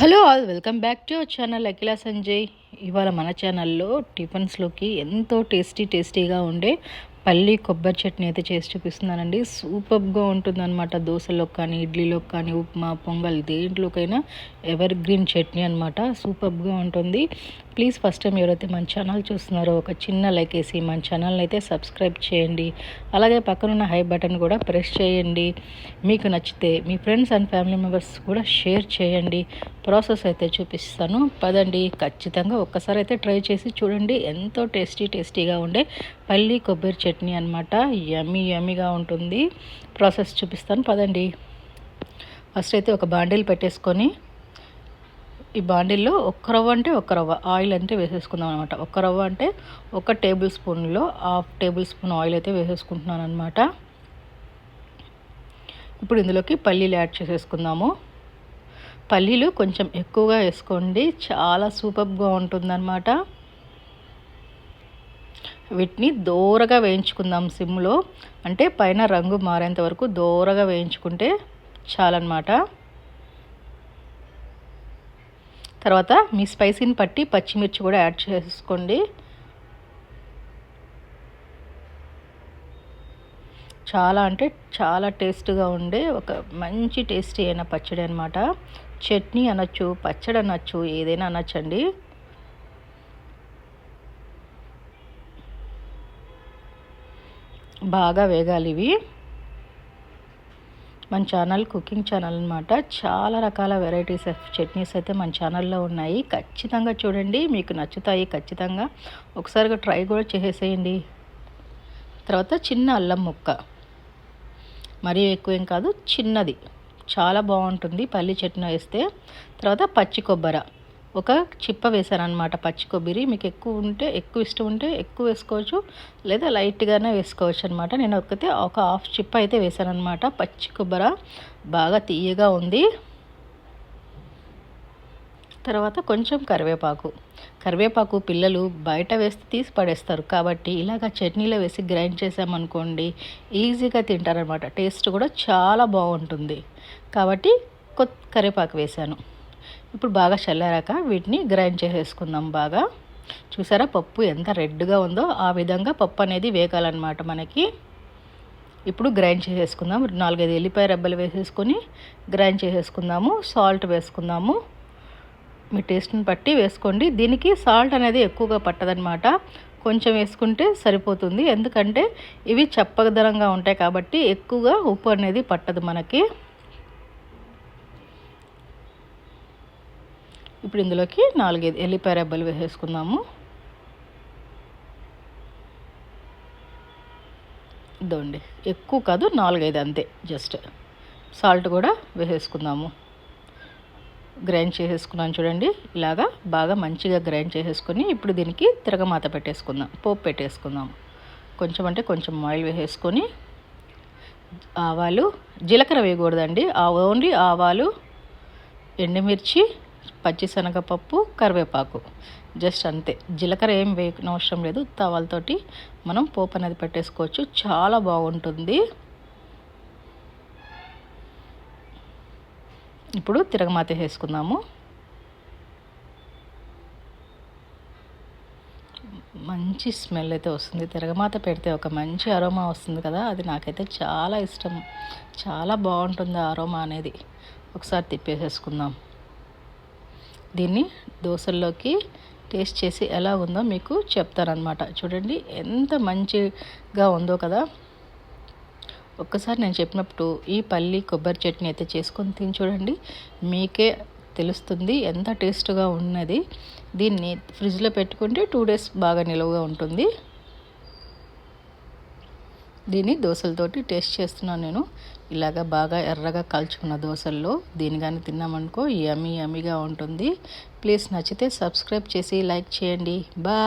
Hello all welcome back to our channel Akhila Sanjay. ఇవాళ మన ఛానల్లో టిఫిన్స్లోకి ఎంతో టేస్టీ టేస్టీగా ఉండే పల్లి కొబ్బరి చట్నీ అయితే చేసి చూపిస్తున్నానండి. సూపర్గా ఉంటుందన్నమాట. దోశలో కానీ ఇడ్లీలో కానీ ఉప్మా పొంగల్ దేంట్లోకైనా ఎవర్ గ్రీన్ చట్నీ అనమాట సూపర్గా ఉంటుంది. ప్లీజ్ ఫస్ట్ టైం ఎవరైతే మన ఛానల్ చూస్తున్నారో ఒక చిన్న లైక్ వేసి మన ఛానల్ని అయితే సబ్స్క్రైబ్ చేయండి. అలాగే పక్కనున్న హై బటన్ కూడా ప్రెస్ చేయండి. మీకు నచ్చితే మీ ఫ్రెండ్స్ అండ్ ఫ్యామిలీ మెంబర్స్ కూడా షేర్ చేయండి. ప్రాసెస్ అయితే చూపిస్తాను. పదండి. ఖచ్చితంగా ఒక్కసారి అయితే ట్రై చేసి చూడండి. ఎంతో టేస్టీ టేస్టీగా ఉండే పల్లి కొబ్బరి చట్నీ. చట్నీ అనమాట యమ్మీ యమ్మీగా ఉంటుంది. ప్రాసెస్ చూపిస్తాను. పదండి. ఫస్ట్ అయితే ఒక బాండిల్ పెట్టేసుకొని ఈ బాండిల్లో ఒక్క రవ్వ అంటే ఒక్క రవ్వ ఆయిల్ అంటే వేసేసుకుందాం అనమాట ఒక్క రవ్వ అంటే ఒక టేబుల్ స్పూన్లో హాఫ్ టేబుల్ స్పూన్ ఆయిల్ అయితే వేసేసుకుంటున్నాను అనమాట ఇప్పుడు ఇందులోకి పల్లీలు యాడ్ చేసేసుకుందాము. పల్లీలు కొంచెం ఎక్కువగా వేసుకోండి. చాలా సూపర్గా ఉంటుందన్నమాట. వీటిని దూరగా వేయించుకుందాం సిమ్లో. అంటే పైన రంగు మారేంత వరకు దూరగా వేయించుకుంటే చాలన్నమాట. తర్వాత మీ స్పైసీని పట్టి పచ్చిమిర్చి కూడా యాడ్ చేసుకోండి. చాలా అంటే చాలా టేస్ట్గా ఉండే ఒక మంచి టేస్టీ అయిన పచ్చడి అనమాట చట్నీ అనొచ్చు పచ్చడి అనొచ్చు ఏదైనా అనొచ్చండి. బాగా వేగాలి ఇవి. మన ఛానల్ కుకింగ్ ఛానల్ అనమాట చాలా రకాల వెరైటీస్ ఆఫ్ చట్నీస్ అయితే మన ఛానల్లో ఉన్నాయి. ఖచ్చితంగా చూడండి మీకు నచ్చుతాయి ఖచ్చితంగా. ఒకసారిగా ట్రై కూడా చేసేసేయండి తర్వాత చిన్న అల్లం ముక్క. మరీ ఎక్కువ ఏం కాదు చిన్నది. చాలా బాగుంటుంది పల్లి చట్నీ వేస్తే. తర్వాత పచ్చి కొబ్బరి. ఒక చిప్ప వేసాను అనమాట పచ్చి కొబ్బరి. మీకు ఎక్కువ ఉంటే ఎక్కువ ఇష్టం ఉంటే ఎక్కువ వేసుకోవచ్చు. లేదా లైట్గానే వేసుకోవచ్చు అనమాట నేను ఒకతే ఒక హాఫ్ చిప్ప అయితే వేసాను పచ్చి కొబ్బరి బాగా తీయగా ఉంది. తర్వాత కొంచెం కరివేపాకు. కరివేపాకు పిల్లలు బయట వేస్తే తీసి పడేస్తారు. కాబట్టి ఇలాగ చట్నీలో వేసి గ్రైండ్ చేసామనుకోండి ఈజీగా తింటారనమాట టేస్ట్ కూడా చాలా బాగుంటుంది. కాబట్టి కొత్త కరివేపాకు వేసాను ఇప్పుడు బాగా చల్లారాక వీటిని గ్రైండ్ చేసేసుకుందాం బాగా. చూసారా? పప్పు ఎంత రెడ్గా ఉందో ఆ విధంగా పప్పు అనేది వేగాలన్నమాట మనకి. ఇప్పుడు గ్రైండ్ చేసేసుకుందాం. నాలుగైదు ఎల్లిపాయ రెబ్బలు వేసేసుకొని గ్రైండ్ చేసేసుకుందాము. సాల్ట్ వేసుకుందాము. మీ టేస్ట్ని బట్టి వేసుకోండి. దీనికి సాల్ట్ అనేది ఎక్కువగా పట్టదనమాట కొంచెం వేసుకుంటే సరిపోతుంది. ఎందుకంటే ఇవి చప్పదనంగా ఉంటాయి కాబట్టి ఎక్కువగా ఉప్పు అనేది పట్టదు మనకి. ఇప్పుడు ఇందులోకి నాలుగైదు ఎల్లిపాయ రెబ్బలు వేసేసుకుందాము. ఇదండి ఎక్కువ కాదు నాలుగైదు అంతే జస్ట్ సాల్ట్ కూడా వేసేసుకుందాము. గ్రైండ్ చేసేసుకున్నాను చూడండి ఇలాగా బాగా మంచిగా గ్రైండ్ చేసేసుకొని ఇప్పుడు దీనికి తిరగమాత పెట్టేసుకుందాం పోపు పెట్టేసుకుందాం కొంచెం అంటే కొంచెం ఆయిల్ వేసేసుకొని ఆవాలు జీలకర్ర వేయకూడదండి ఓన్లీ ఆవాలు ఎండుమిర్చి పచ్చిశనగపప్పు కరివేపాకు. జస్ట్ అంతే. జీలకర్ర ఏం వేయనవసరం అవసరం లేదు. తవాలతోటి మనం పోపు అనేది పెట్టేసుకోవచ్చు. చాలా బాగుంటుంది. ఇప్పుడు తిరగమాత వేసుకుందాము. మంచి స్మెల్ అయితే వస్తుంది. తిరగమాత పెడితే ఒక మంచి అరోమా వస్తుంది కదా. అది నాకైతే చాలా ఇష్టం. చాలా బాగుంటుంది అరోమా అనేది. ఒకసారి తిప్పేసేసుకుందాం. దీన్ని దోశల్లోకి టేస్ట్ చేసి ఎలా ఉందో మీకు చెప్తారనమాట చూడండి ఎంత మంచిగా ఉందో కదా. ఒక్కసారి నేను చెప్పినప్పుడు ఈ పల్లి కొబ్బరి చట్నీ అయితే చేసుకొని తిని చూడండి మీకే తెలుస్తుంది ఎంత టేస్ట్గా ఉన్నది. దీన్ని ఫ్రిడ్జ్లో పెట్టుకుంటే టూ డేస్ బాగా నిలువగా ఉంటుంది. దీన్ని దోశలతోటి టేస్ట్ చేస్తున్నాను నేను. ఇలాగ బాగా ఎర్రగా కాల్చుకున్న దోశల్లో దీని కానీ తిన్నామనుకో యమీ యమీగా ఉంటుంది. ప్లీజ్ నచ్చితే సబ్స్క్రైబ్ చేసి లైక్ చేయండి. బా